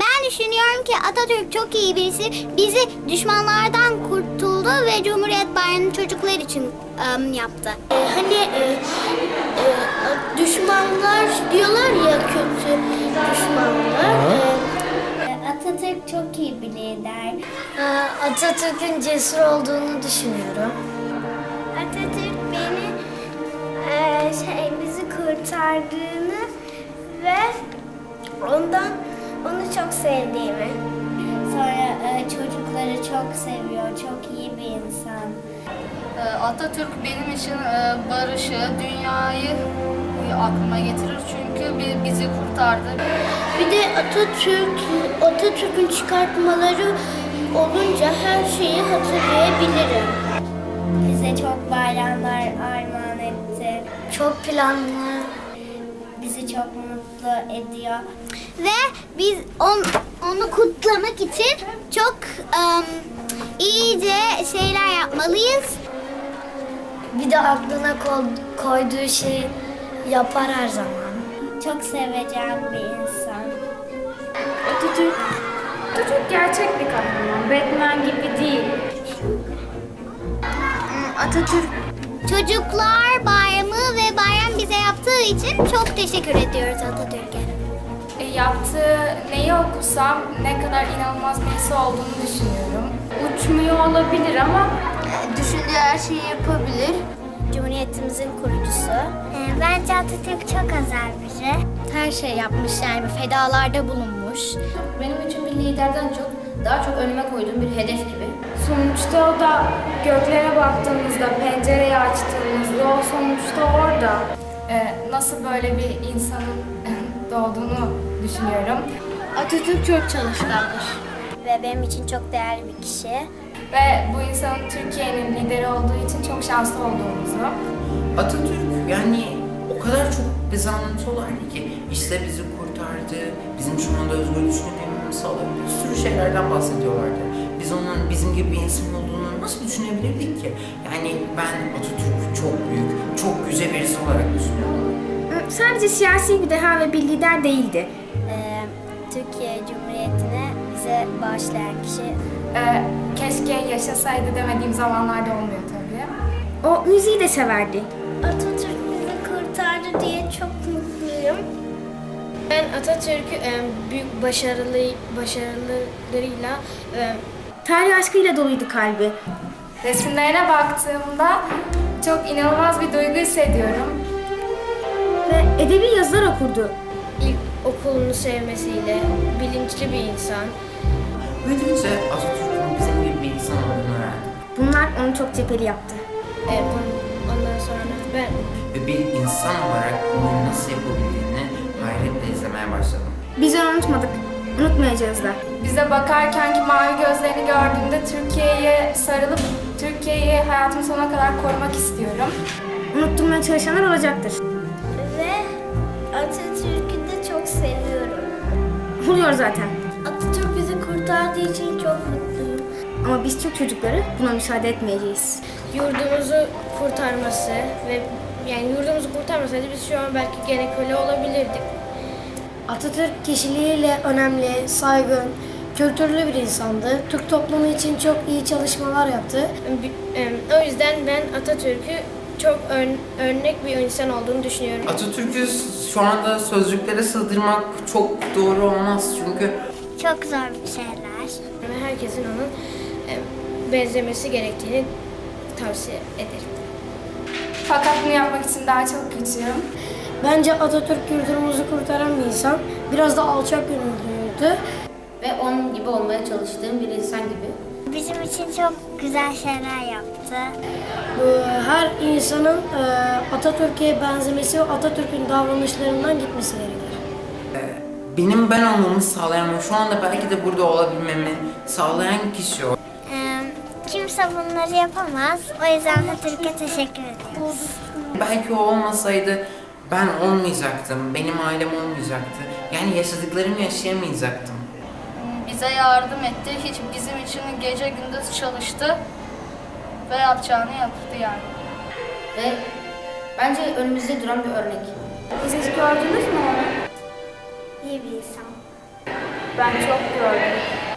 Ben düşünüyorum ki Atatürk çok iyi birisi. Bizi düşmanlardan kurtuldu ve Cumhuriyet Bayramı'nı çocuklar için em, yaptı. Hani e, e, düşmanlar diyorlar ya kötü düşmanlar. E, Atatürk çok iyi bir lider. Atatürk'ün cesur olduğunu düşünüyorum. Atatürk kurtardığını ve ondan onu çok sevdiğimi. Sonra e, çocukları çok seviyor, çok iyi bir insan. Ee, Atatürk benim için e, barışı, dünyayı aklıma getirir çünkü bi- bizi kurtardı. Bir de Atatürk, Atatürk'ün çıkartmaları olunca her şeyi hatırlayabilirim. Bize çok bayramlar armağan etti. Çok planlı. Bizi çok mutlu ediyor. Ve biz on, onu kutlamak için çok em, iyice şeyler yapmalıyız. Bir de aklına ko- koyduğu şeyi yapar her zaman. Çok seveceğim bir insan. Atatürk, Atatürk gerçek bir kahraman. Batman gibi değil. Atatürk Çocuklar Bayramı ve bayram yaptığı için çok teşekkür ediyoruz Atatürk'e. E, yaptığı neyi okusam ne kadar inanılmaz birisi olduğunu düşünüyorum. Uçmuyor olabilir ama Düşündüğü her şeyi yapabilir. Cumhuriyetimizin kurucusu. Ee, bence Atatürk çok özel biri. Her şey yapmış yani fedalarda bulunmuş. Benim için bir liderden çok daha çok önüme koyduğum bir hedef gibi. sonuçta o da göklere baktığımızda, pencereyi açtığımızda o sonuçta orada. E, nasıl böyle bir insanın doğduğunu düşünüyorum. Atatürk çok çalışkandır. Ve benim için çok değerli bir kişi. Ve bu insanın Türkiye'nin lideri olduğu için çok şanslı olduğumuzu. Atatürk yani o kadar çok bize anlatıyorlardı ki işte bizi kurtardı, bizim şu anda özgür düşünebilmemizi sağladı. Bir sürü şeylerden bahsediyorlardı. Biz onun bizim gibi bir insan olduğunu nasıl düşünebilirdik ki? Yani ben Atatürk'ü çok büyük, çok yüce birisi olarak düşünüyorum. Sadece siyasi bir deha ve bir lider değildi. Ee, Türkiye Cumhuriyeti'ne bize bağışlayan kişi. Ee, keşke yaşasaydı demediğim zamanlarda olmuyor tabii. O müziği de severdi. Atatürk bizi kurtardı diye çok mutluyum. Ben Atatürk'ü e, büyük başarılı başarılarıyla e, Tarih aşkıyla doluydu kalbi. Resimlerine baktığımda çok inanılmaz bir duygu hissediyorum. Ve edebi yazılar okurdu. ilk okulunu sevmesiyle bilinçli bir insan. Büyüdükçe Atatürk'ün bizim gibi bir insan olduğunu öğrendim. Bunlar onu çok cepheli yaptı. E, on- ondan sonra ben Ve bir insan olarak bunu nasıl yapabildiğini hayretle izlemeye başladım. Biz onu unutmadık. Unutmayacağız da. Bize bakarken ki mavi gözlerini gördüğümde Türkiye'ye sarılıp Türkiye'yi hayatım sonuna kadar korumak istiyorum. Unutturmaya çalışanlar olacaktır. Ve Atatürk'ü de çok seviyorum. Oluyor zaten. Atatürk bizi kurtardığı için çok mutluyum. Ama biz Türk çocukları buna müsaade etmeyeceğiz. yurdumuzu kurtarması ve yani yurdumuzu kurtarmasaydı biz şu an belki gene köle olabilirdik. Atatürk kişiliğiyle önemli, saygın, kültürlü bir insandı. Türk toplumu için çok iyi çalışmalar yaptı. Em, O yüzden ben Atatürk'ü çok ön- örnek bir insan olduğunu düşünüyorum. Atatürk'ü şu anda sözcüklere sığdırmak çok doğru olmaz çünkü Çok zor bir şeyler. Ve herkesin onun em, benzemesi gerektiğini tavsiye ederim. Fakat bunu yapmak için daha çok küçüğüm. Bence Atatürk yurdumuzu kurtaran bir insan. Biraz da alçak gönüllüydü. Ve onun gibi olmaya çalıştığım bir insan gibi. Bizim için çok güzel şeyler yaptı. Ee, Her insanın e, Atatürk'e benzemesi ve Atatürk'ün davranışlarından gitmesi gerekir. benim ben olmamı sağlayan ve şu anda belki de burada olabilmemi sağlayan kişi o. Ee, kimse bunları yapamaz. O yüzden Atatürk'e teşekkür ediyoruz. Belki o olmasaydı ben olmayacaktım, benim ailem olmayacaktı. Yani yaşadıklarımı yaşayamayacaktım. Bize yardım etti. Hiç bizim için gece gündüz çalıştı ve yapacağını yaptı yani. Ve Bence önümüzde duran bir örnek. Siz gördünüz mü onu? İyi bir insan. Ben çok gördüm.